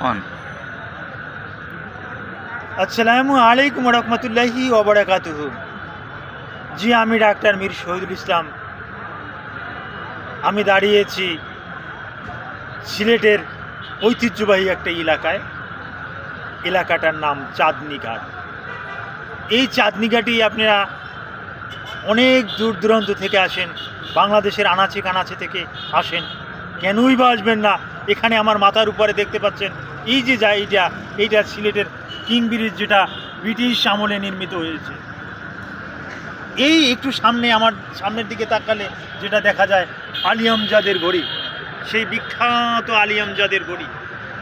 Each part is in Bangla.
কন আসসালামু আলাইকুম রহমতুল্লাহি ওবরাকাতুহু জি, আমি ডাক্তার মীর শহীদুল ইসলাম। আমি দাঁড়িয়েছি সিলেটের ঐতিহ্যবাহী একটা এলাকায়। এলাকাটার নাম চাঁদনি ঘাট এই চাঁদনি ঘাটই আপনারা অনেক দূর দূরান্ত থেকে আসেন, বাংলাদেশের আনাচে কানাচে থেকে আসেন। কেনই বা আসবেন না? এখানে আমার মাথার উপরে দেখতে পাচ্ছেন এই যে যা এইটা এইটা সিলেটের কিং ব্রিজ যেটা ব্রিটিশ আমলে নির্মিত হয়েছে। এই একটু সামনে আমার, সামনের দিকে তাকালে যেটা দেখা যায় আলিয়ামজাদের ঘড়ি। সেই বিখ্যাত আলিয়ামজাদের ঘড়ি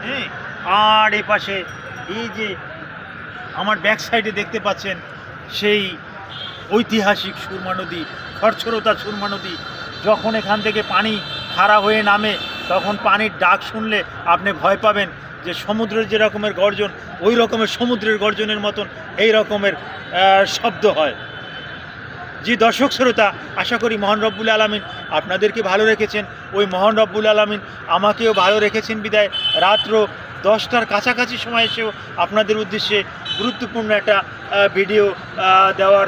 হ্যাঁ? আর এ পাশে এই যে আমার ব্যাক সাইডে দেখতে পাচ্ছেন, সেই ঐতিহাসিক সুরমা নদী খরছরতা সুরমা নদী। যখন এখান থেকে পানি খাড়া হয়ে নামে, তখন পানির ডাক শুনলে আপনি ভয় পাবেন যে সমুদ্রের যে রকমের গর্জন, ওই রকমের সমুদ্রের গর্জনের মতন এই রকমের শব্দ হয়। যে দর্শক শ্রোতা, আশা করি মহান রব্বুল আলমিন আপনাদেরকে ভালো রেখেছেন। ওই মহান রব্বুল আলমিন আমাকেও ভালো রেখেছেন বিদায়। রাত্র দশটার কাছাকাছি সময় এসেও আপনাদের উদ্দেশ্যে গুরুত্বপূর্ণ একটা ভিডিও দেওয়ার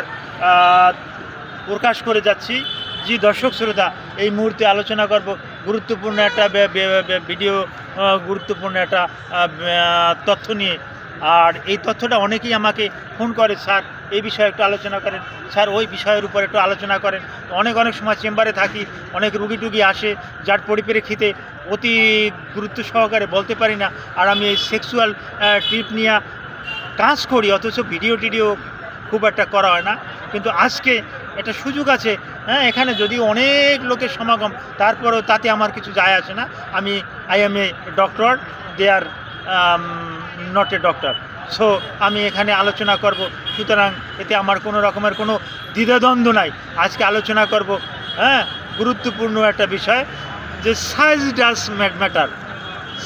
প্রকাশ করে যাচ্ছি। যে দর্শক শ্রোতা, এই মুহূর্তে আলোচনা করব গুরুত্বপূর্ণ একটা ভিডিও গুরুত্বপূর্ণ একটা তথ্য নিয়ে। আর এই তথ্যটা অনেকেই আমাকে ফোন করে, স্যার, এই বিষয়ে একটু আলোচনা করেন। স্যার, ওই বিষয়ের উপর একটু আলোচনা করেন। অনেক অনেক সময় চেম্বারে থাকি, অনেক রুগী টুগি আসে, যার পরিপ্রেক্ষিতে অতি গুরুত্ব সহকারে বলতে পারি না। আর আমি এই সেক্সুয়াল ট্রিপ নিয়ে কাজ করি, অথচ ভিডিও টিডিও খুব একটা করা হয় না। কিন্তু আজকে একটা সুযোগ আছে হ্যাঁ এখানে যদি অনেক লোকের সমাগম, তারপরেও তাতে আমার কিছু যায় আসে না। আমি I am a doctor they are not a doctor so আমি এখানে আলোচনা করব, সুতরাং এতে আমার কোনো রকমের কোনো দ্বিধাদ্বন্দ্ব নাই। আজকে আলোচনা করব হ্যাঁ গুরুত্বপূর্ণ একটা বিষয়, যে size does matter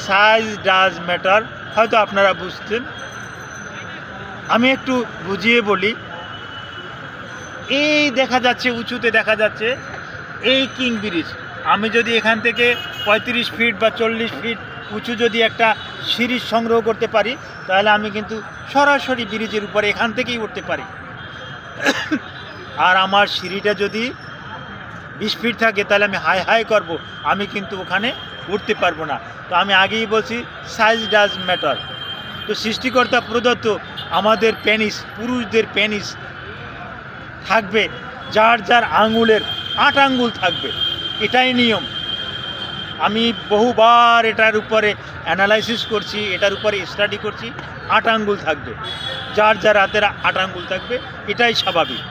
size does matter হয়তো আপনারা বুঝতেন আমি একটু বুঝিয়ে বলি। এই দেখা যাচ্ছে, উঁচুতে দেখা যাচ্ছে এই কিং ব্রিজ। আমি যদি এখান থেকে পঁয়ত্রিশ ফিট বা চল্লিশ ফিট উঁচু যদি একটা সিঁড়ি সংগ্রহ করতে পারি, তাহলে আমি কিন্তু সরাসরি ব্রিজের উপরে এখান থেকেই উঠতে পারি। আর আমার সিঁড়িটা যদি বিশ ফিট থাকে, তাহলে আমি হাই হাই করব। আমি কিন্তু ওখানে উঠতে পারব না। তো আমি আগেই বলছি সাইজ ডাজ ম্যাটার তো সৃষ্টিকর্তা প্রদত্ত আমাদের পেনিস পুরুষদের পেনিস থাকবে, যার যার আঙ্গুলের আট আঙ্গুল থাকবে, এটাই নিয়ম। আমি বহুবার এটার উপরে অ্যানালাইসিস করছি, এটার উপরে স্টাডি করছি, আট আঙ্গুল থাকবে, যার যার হাতের আট আঙ্গুল থাকবে, এটাই স্বাভাবিক।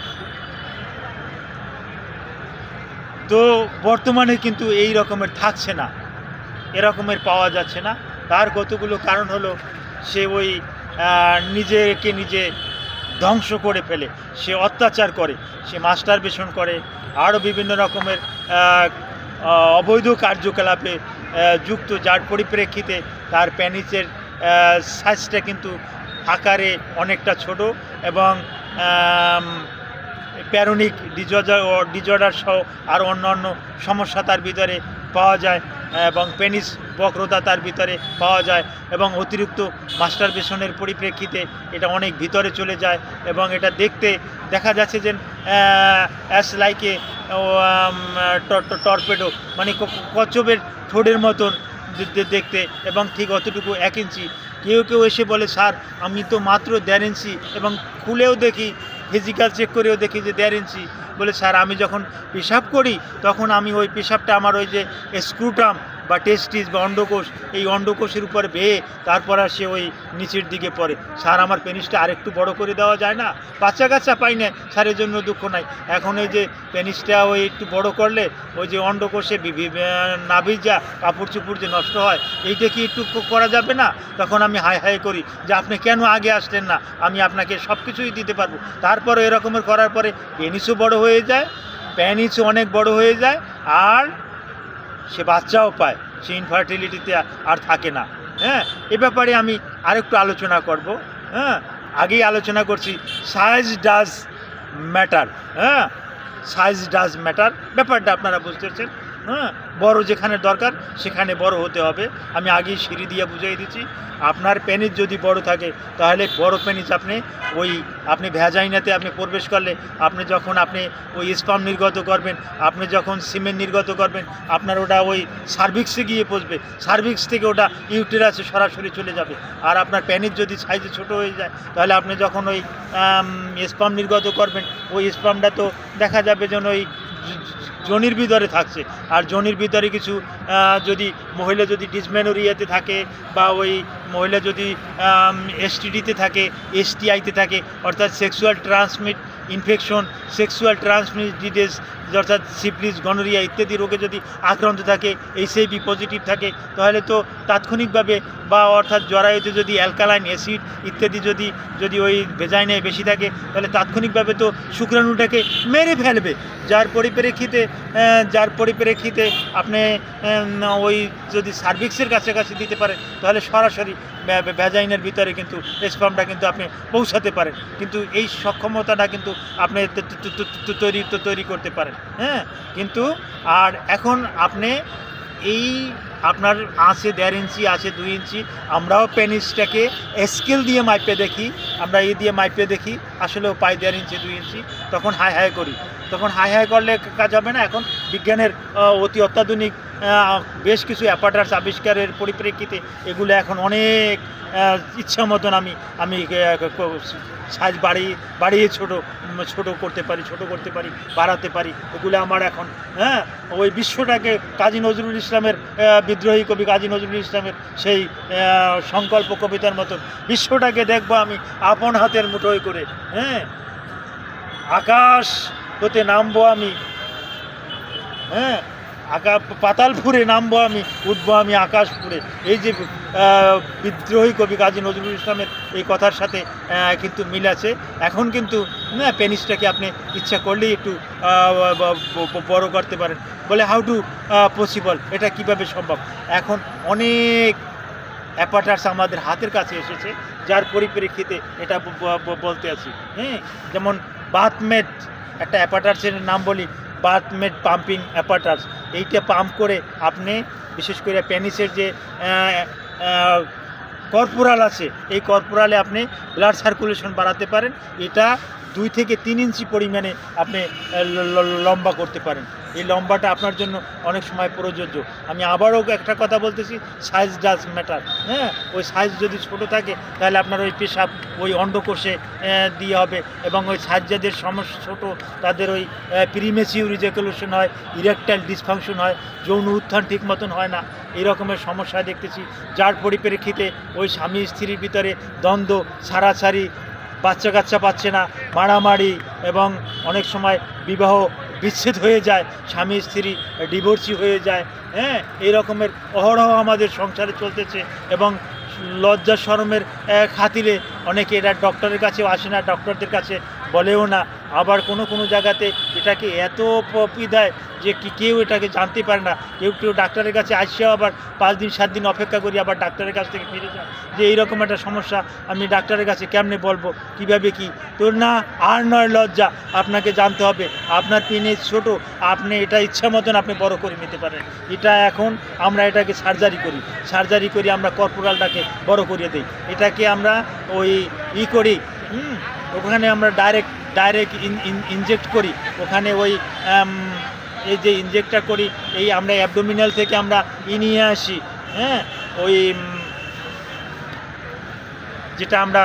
তো বর্তমানে কিন্তু এই রকমের থাকছে না এরকমের পাওয়া যাচ্ছে না। তার কতগুলো কারণ হলো, সে ওই নিজেকে নিজে ধ্বংস করে ফেলে। সে অত্যাচার করে, সে মাস্টার বেশন করে আরও বিভিন্ন রকমের অবৈধ কার্যকলাপে যুক্ত, যার পরিপ্রেক্ষিতে তার প্যানিসের সাইজটা কিন্তু আকারে অনেকটা ছোট এবং প্যারোনিক ডিজর্ডার ডিজর্ডার সহ আর অন্যান্য সমস্যা তার ভিতরে পাওয়া যায়, এবং পেনিস বক্রতা তার ভিতরে পাওয়া যায়, এবং অতিরিক্ত মাস্টার বেশনের পরিপ্রেক্ষিতে এটা অনেক ভিতরে চলে যায়, এবং এটা দেখতে দেখা যাচ্ছে যে অ্যাস লাইকে টর্পেডো মানে কচ্ছপের ঠোঁটের মতন দেখতে, এবং ঠিক অতটুকু এক ইঞ্চি। কেউ কেউ এসে বলে, স্যার, আমি তো মাত্র দেড় ইঞ্চি, এবং খুলেও দেখি ফিজিক্যাল চেক করেও দেখি যে দেড় ইঞ্চি। বলে স্যার আমি যখন পেশাব করি তখন আমি ওই পেশাবটা আমার ওই যে স্ক্রুটাম বা টেস্টিস বা অন্ডকোষ, এই অন্ডকোষের উপর বেয়ে তারপর আর সে ওই নিচের দিকে পড়ে। স্যার, আমার পেনিসটা আরেকটু বড় করে দেওয়া যায় না? বাচ্চা কাচ্চা পাই না, স্যারের জন্য দুঃখ নাই। এখন ওই যে পেনিসটা ওই একটু বড় করলে, ওই যে অন্ডকোষে নাভি যা কাপড় চুপড় যে নষ্ট হয়, এইটা কি একটু করা যাবে না? তখন আমি হাই হাই করি যে, আপনি কেন আগে আসলেন না? আমি আপনাকে সব কিছুই দিতে পারব। তারপরে এরকমের করার পরে পেনিসও বড় হয়ে যায় প্যানিসও অনেক বড় হয়ে যায়, আর সে বাচ্চাও পায়, সে ইনফার্টিলিটিতে আর থাকে না। হ্যাঁ এ ব্যাপারে আমি আরেকটু আলোচনা করব। হ্যাঁ আগেই আলোচনা করছি সাইজ ডাজ ম্যাটার হ্যাঁ সাইজ ডাজ ম্যাটার ব্যাপারটা আপনারা বুঝতে পারছেন। হ্যাঁ বড় যেখানে দরকার, সেখানে বড় হতে হবে। আমি আগেই সিঁড়ি দিয়ে বুঝিয়ে দিচ্ছি। আপনার পেনিস যদি বড় থাকে, তাহলে বড় পেনিস আপনি ওই, আপনি ভ্যাজাইনাতে আপনি প্রবেশ করলে, আপনি যখন আপনি ওই স্পাম নির্গত করবেন, আপনি যখন সিমেন্ট নির্গত করবেন, আপনার ওটা ওই সার্ভিক্সে গিয়ে পৌঁছবে সার্ভিক্স থেকে ওটা ইউটেরাসে সরাসরি চলে যাবে। আর আপনার প্যানিস যদি সাইজে ছোট হয়ে যায়, তাহলে আপনি যখন ওই স্পাম নির্গত করবেন, ওই স্পামটা তো দেখা যাবে যেন ওই জনির ভিতরে থাকছে। আর জনির ভিতরে কিছু যদি মহিলা যদি ডিসমেনোরিয়াতে থাকে বা ওই মহিলা যদি এসটিডিতে থাকে এসটিআইতে থাকে, অর্থাৎ sexual transmit infection sexual transmit disease অর্থাৎ সিপলিস গনোরিয়া ইত্যাদি রোগে যদি আক্রান্ত থাকে এইচআইভি পজিটিভ থাকে, তাহলে তো তাৎক্ষণিকভাবে বা অর্থাৎ জরায়ুতে যদি অ্যালকালাইন অ্যাসিড ইত্যাদি যদি যদি ওই ভেজাইনে বেশি থাকে, তাহলে তাৎক্ষণিকভাবে তো শুক্রাণুটাকে মেরে ফেলবে। যার পরিপ্রেক্ষিতে যার পরিপ্রেক্ষিতে আপনি ওই যদি সার্ভিক্সের কাছাকাছি দিতে পারেন, তাহলে সরাসরি ভ্যা- ভ্যা- ভ্যাজাইনের ভিতরে কিন্তু স্পামটা কিন্তু আপনি পৌঁছাতে পারেন। কিন্তু এই সক্ষমতাটা কিন্তু আপনি তৈরি তৈরি করতে পারেন। হ্যাঁ কিন্তু আর এখন আপনি এই আপনার আছে দেড় ইঞ্চি আছে দুই ইঞ্চি, আমরাও পেনিসটাকে স্কেল দিয়ে মাইপে দেখি, আমরা এ দিয়ে মাইপে দেখি আসলেও পায়ে দেড় ইঞ্চি, দুই ইঞ্চি, তখন হাই হাই করি। তখন হাই হাই করলে কাজ হবে না, এখন বিজ্ঞানের অতি অত্যাধুনিক বেশ কিছু অ্যাপার্টার্স আবিষ্কারের পরিপ্রেক্ষিতে এগুলো এখন অনেক ইচ্ছা মতন আমি আমি সাজ বাড়িয়ে বাড়িয়ে ছোটো ছোট করতে পারি, ছোট করতে পারি, বাড়াতে পারি, এগুলো আমার এখন হ্যাঁ? ওই বিশ্বটাকে কাজী নজরুল ইসলামের বিদ্রোহী কবি কাজী নজরুল ইসলামের সেই সংকল্প কবিতার মতন বিশ্বটাকে দেখব আমি আপন হাতের মুঠোয় করে হ্যাঁ? আকাশ হতে নামবো আমি হ্যাঁ? আকা পাতালপুরে নামবো আমি, উঠবো আমি আকাশপুরে। এই যে বিদ্রোহী কবি কাজী নজরুল ইসলামের এই কথার সাথে কিন্তু মিল আছে। এখন কিন্তু, না, পেনিসটাকে আপনি ইচ্ছা করলেই একটু বড় করতে পারেন। বলে হাউ টু পসিবল এটা কীভাবে সম্ভব? এখন অনেক অ্যাপাটার্স আমাদের হাতের কাছে এসেছে, যার পরিপ্রেক্ষিতে এটা বলতে আছি। হ্যাঁ? যেমন বাথমেট একটা অ্যাপাটার্সের নাম বলি বাথমেট পাম্পিং অ্যাপার্টাস এইটা পাম্প করে আপনি বিশেষ করে প্যানিসের যে কর্পোরাল আছে, এই কর্পোরালে আপনি ব্লাড সার্কুলেশন বাড়াতে পারেন। এটা দুই থেকে তিন ইঞ্চি পরিমাণে আপনি লম্বা করতে পারেন। এই লম্বাটা আপনার জন্য অনেক সময় প্রযোজ্য। আমি আবারও একটা কথা বলতেছি সাইজ ডাজ ম্যাটার হ্যাঁ? ওই সাইজ যদি ছোট থাকে, তাহলে আপনার ওই পেশাব, ওই অন্ডকোষে দিয়ে হবে এবং ওই সাইজ যাদের সমস্যা ছোট তাদের ওই প্রিমেচিউর ইজাকুলেশন হয় ইরেকটাইল ডিসফাংশন হয়, যৌন উত্থান ঠিক মতন হয় না, এই রকমের সমস্যা দেখতেছি। যার পরিপ্রেক্ষিতে ওই স্বামী স্ত্রীর ভিতরে দ্বন্দ্ব ছাড়াছাড়ি বাচ্চা কাচ্চা পাচ্ছে না, মারামারি এবং অনেক সময় বিবাহ বিচ্ছেদ হয়ে যায়, স্বামী, স্ত্রী ডিভোর্সি হয়ে যায় হ্যাঁ? এই রকমের অহরহ আমাদের সংসারে চলতেছে এবং লজ্জা শরমের খাতিরে অনেকে এরা ডক্টরের কাছেও আসে না ডক্টরদের কাছে বলেও না। আবার কোনো কোনো জায়গাতে এটাকে এত পপি দেয় যে কি কেউ এটাকে জানতে পারে না। কেউ কেউ ডাক্তারের কাছে আসছেও আবার পাঁচ দিন, সাত দিন অপেক্ষা করি আবার ডাক্তারের কাছ থেকে ফিরে যায় যে এইরকম একটা সমস্যা, আমি ডাক্তারের কাছে কেমনে বলব, কীভাবে কি? তোর না, আর নয় লজ্জা, আপনাকে জানতে হবে, আপনার পিনে ছোট, আপনি এটা ইচ্ছা মতন আপনি বড় করে নিতে পারেন। এটা এখন আমরা এটাকে সার্জারি করি। সার্জারি করি আমরা কর্পোরালটাকে বড় করিয়ে দিই। এটাকে আমরা ওই ই করি, হুম ওখানে আমরা ডাইরেক্ট ডাইরেক্ট ইনজেক্ট করি। ওখানে ওই এই যে ইনজেক্টটা করি, এই আমরা অ্যাবডোমিনাল থেকে আমরা ই নিয়ে আসি হ্যাঁ? ওই যেটা আমরা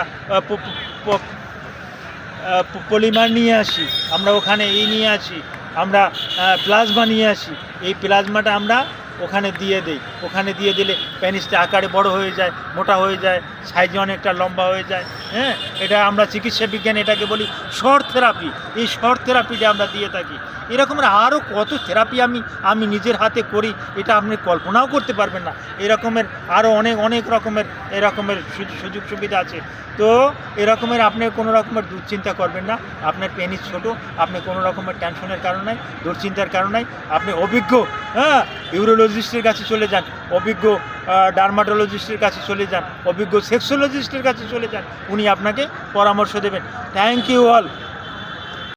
পলিমার নিয়ে আসি। আমরা ওখানে ই নিয়ে আসি। আমরা প্লাজমা নিয়ে আসি। এই প্লাজমাটা আমরা ওখানে দিয়ে দেই। ওখানে দিয়ে দিলে প্যানিসটা আকারে বড় হয়ে যায়, মোটা হয়ে যায়, সাইজে অনেকটা লম্বা হয়ে যায় হ্যাঁ? এটা আমরা চিকিৎসা বিজ্ঞান এটাকে বলি শর্ট থেরাপি। এই শর্ট থেরাপিটা আমরা দিয়ে থাকি। এরকমের আরও কত থেরাপি আমি আমি নিজের হাতে করি, এটা আপনি কল্পনাও করতে পারবেন না। এরকমের আরও অনেক অনেক রকমের, এরকমের সুযোগ সুবিধা আছে। তো এরকমের আপনি কোনো রকমের দুশ্চিন্তা করবেন না। আপনার পেনিস ছোট, আপনি কোনো রকমের টেনশনের কারণে, দুশ্চিন্তার কারণ আপনি অভিজ্ঞ হ্যাঁ ইউরোলজিস্টের কাছে চলে যান, অভিজ্ঞ ডার্মাটোলজিস্টের কাছে চলে যান, অভিজ্ঞ সেক্সোলজিস্টের কাছে চলে যান, উনি আপনাকে পরামর্শ দেবেন। Thank you all